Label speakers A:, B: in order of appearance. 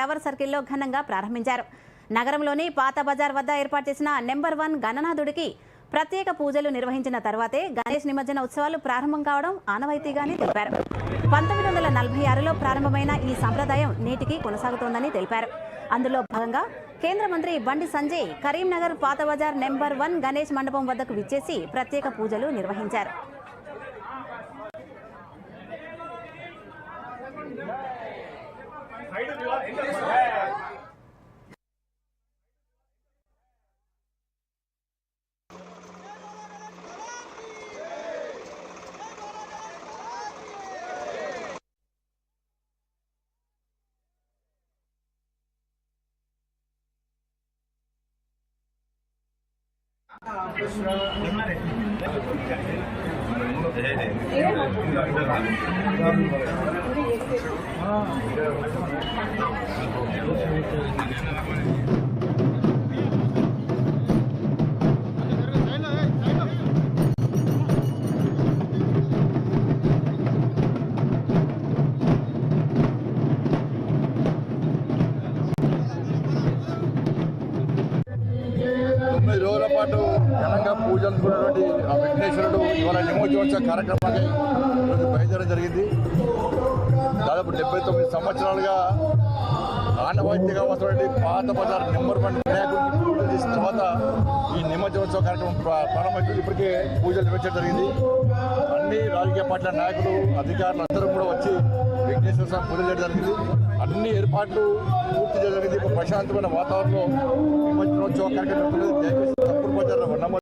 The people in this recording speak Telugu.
A: టవర్ సర్కిల్లో ఘనంగా ప్రారంభించారు. నగరంలోని పాత బజార్ వద్ద ఏర్పాటు చేసిన నెంబర్ వన్ గణనాథుడికి ప్రత్యేక పూజలు నిర్వహించిన తర్వాతే గణేష్ నిమజ్జన ఉత్సవాలు ప్రారంభం కావడం ఆనవాయితీగానే తెలిపారు. పంతొమ్మిది వందల నలభై ఆరులో ప్రారంభమైన ఈ సంప్రదాయం నేటికి కొనసాగుతోందని తెలిపారు. అందులో భాగంగా కేంద్ర మంత్రి బండి సంజయ్ కరీంనగర్ పాత బజార్ నెంబర్ వన్ గణేష్ మండపం వద్దకు విచ్చేసి ప్రత్యేక పూజలు నిర్వహించారు. Terima kasih.
B: తొమ్మిది రోజుల పాటు ఘనంగా పూజలు చూడటువంటి ఆ వెంకటేశ్వరుడు ఇవాళ నిమోత్సవ కార్యక్రమాన్ని ఈరోజు బయలుదేరడం జరిగింది. దాదాపు డెబ్బై తొమ్మిది సంవత్సరాలుగా ఆనవాయితీగా వస్తున్నటువంటి పాత బజార్ నెంబర్ వన్ వినాయకుడికి నిమజ్జనోత్సవ కార్యక్రమం ప్రా- ప్రారంభమైంది ఇప్పటికే పూజలు నిర్వహించడం జరిగింది. అన్ని రాజకీయ పార్టీల నాయకులు అధికారులు అందరూ కూడా వచ్చి వెంకటేశ్వర స్వామి పూజలు చేయడం జరిగింది. అన్ని ఏర్పాట్లు పూర్తి చేయడం జరిగింది. ప్రశాంతమైన వాతావరణంలో నిమజ్జనోత్సవ కార్యక్రమం జరుగుతున్నది. దయచేసి తప్పుడు ప్రచారం